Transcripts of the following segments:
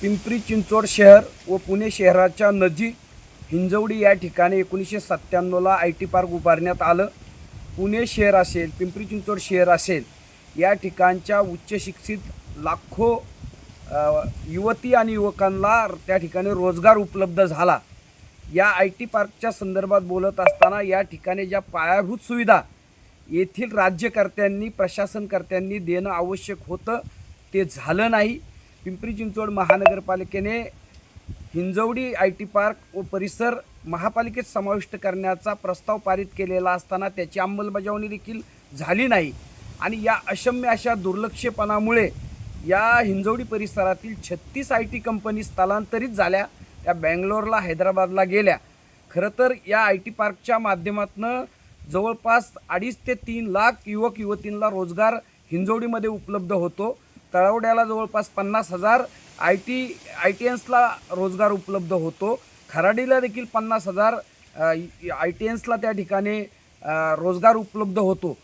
पिंपरी चिंचवड शहर व पुणे शहराच्या नजीक हिंजवडी या ठिकाणी एकोणीसशे सत्त्याण्णवला आय टी पार्क उभारण्यात आलं. पुणे शहर असेल पिंपरी चिंचवड शहर असेल या ठिकाणच्या उच्चशिक्षित लाखो युवती आणि युवकांना त्या ठिकाणी रोजगार उपलब्ध झाला. या आय टी पार्कच्या संदर्भात बोलत असताना या ठिकाणी ज्या पायाभूत सुविधा येथील राज्यकर्त्यांनी प्रशासनकर्त्यांनी देणं आवश्यक होतं ते झालं नाही. पिंपरी चिंचवड महानगरपालिकेने हिंजवडी आय टी पार्क व परिसर महापालिकेत समाविष्ट करण्याचा प्रस्ताव पारित केलेला असताना त्याची अंमलबजावणी देखील झाली नाही. आणि या अशम्य अशा दुर्लक्षपणामुळे या हिंजवडी परिसरातील छत्तीस आय टी कंपनी स्थलांतरित झाल्या त्या बँगलोरला हैदराबादला गेल्या. खरं तर या आय टी पार्कच्या माध्यमातून जवळपास अडीच ते तीन लाख युवक युवतींना रोजगार हिंजवडीमध्ये उपलब्ध होतो. तळवड्याला जवळपास पन्नास हजार आय टी आय टी एन्सला रोजगार उपलब्ध होतो. खराडीला देखील पन्नास हजार आय टी एन्सला त्या ठिकाणी रोजगार उपलब्ध होतो.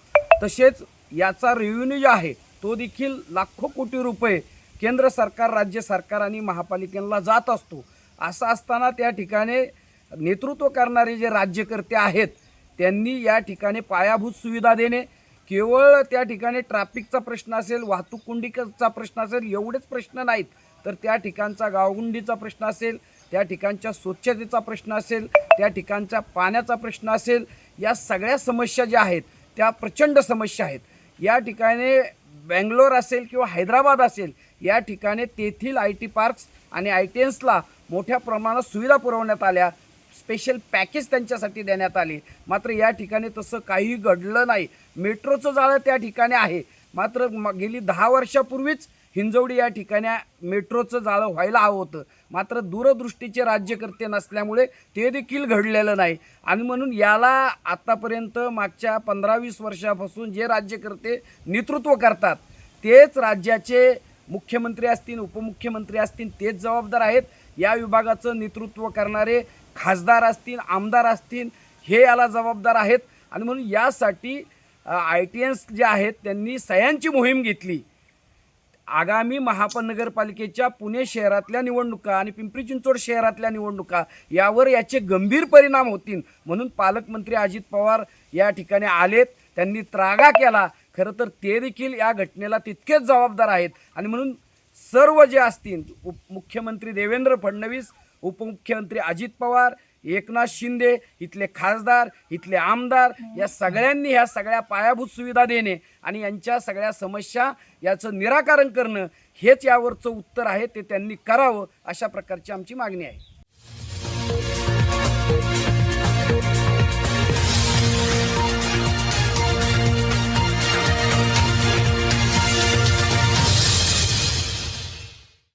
तसेच याचा रेव्हेन्यू जो आहे तो देखील लाखो कोटी रुपये केंद्र सरकार राज्य सरकार आणि महापालिकेला जात असतो. असं असताना त्या ठिकाणी नेतृत्व करणारे जे राज्यकर्ते आहेत त्यांनी या ठिकाणी पायाभूत सुविधा देणे केवळ त्या ठिकाणी ट्रॅफिकचा प्रश्न असेल वाहतूक कुंडीचा प्रश्न असेल एवढेच प्रश्न नाहीत. तर त्या ठिकाणचा गावगुंडीचा प्रश्न असेल त्या ठिकाणच्या स्वच्छतेचा प्रश्न असेल त्या ठिकाणच्या पाण्याचा प्रश्न असेल या सगळ्या समस्या ज्या आहेत त्या प्रचंड समस्या आहेत. या ठिकाणी बँगलोर असेल किंवा हैदराबाद असेल या ठिकाणी तेथील आय टी पार्क्स आणि आय टी एन्सला मोठ्या प्रमाणात सुविधा पुरवण्यात आल्या. स्पेशल पॅकेज त्यांच्यासाठी देण्यात आले. मात्र या ठिकाणी तसं काही घडलं नाही. मेट्रोचं जाळं त्या ठिकाणी आहे. मात्र म- गेली दहा वर्षापूर्वीच हिंजवडी या ठिकाणी मेट्रोचं जाळं व्हायला हवं होतं. मात्र दूरदृष्टीचे राज्यकर्ते नसल्यामुळे ते देखील घडलेलं नाही. आणि म्हणून याला आत्तापर्यंत मागच्या पंधरा वीस वर्षापासून जे राज्यकर्ते नेतृत्व करतात तेच राज्याचे मुख्यमंत्री असतील उपमुख्यमंत्री असतील तेच जबाबदार आहेत. या विभागाचं नेतृत्व करणारे खासदार असतील आमदार असतील हे याला जबाबदार आहेत. आणि म्हणून यासाठी आय टी एन्स जे आहेत त्यांनी सह्यांची मोहीम घेतली. आगामी महानगरपालिकेच्या पुणे शहरातल्या निवडणुका आणि पिंपरी चिंचवड शहरातल्या निवडणुका यावर याचे गंभीर परिणाम होतील. म्हणून पालकमंत्री अजित पवार या ठिकाणी आलेत. त्यांनी त्रागा केला. खरं तर ते देखील या घटनेला तितकेच जबाबदार आहेत. आणि म्हणून सर्व जे असतील उप मुख्यमंत्री देवेंद्र फडणवीस उपमुख्यमंत्री अजित पवार एकनाथ शिंदे इथले खासदार इथले आमदार या सगळ्यांनी ह्या सगळ्या पायाभूत सुविधा देणे आणि यांच्या सगळ्या समस्या याचं निराकरण करणं हेच यावरचं उत्तर आहे ते त्यांनी करावं अशा प्रकारची आमची मागणी आहे.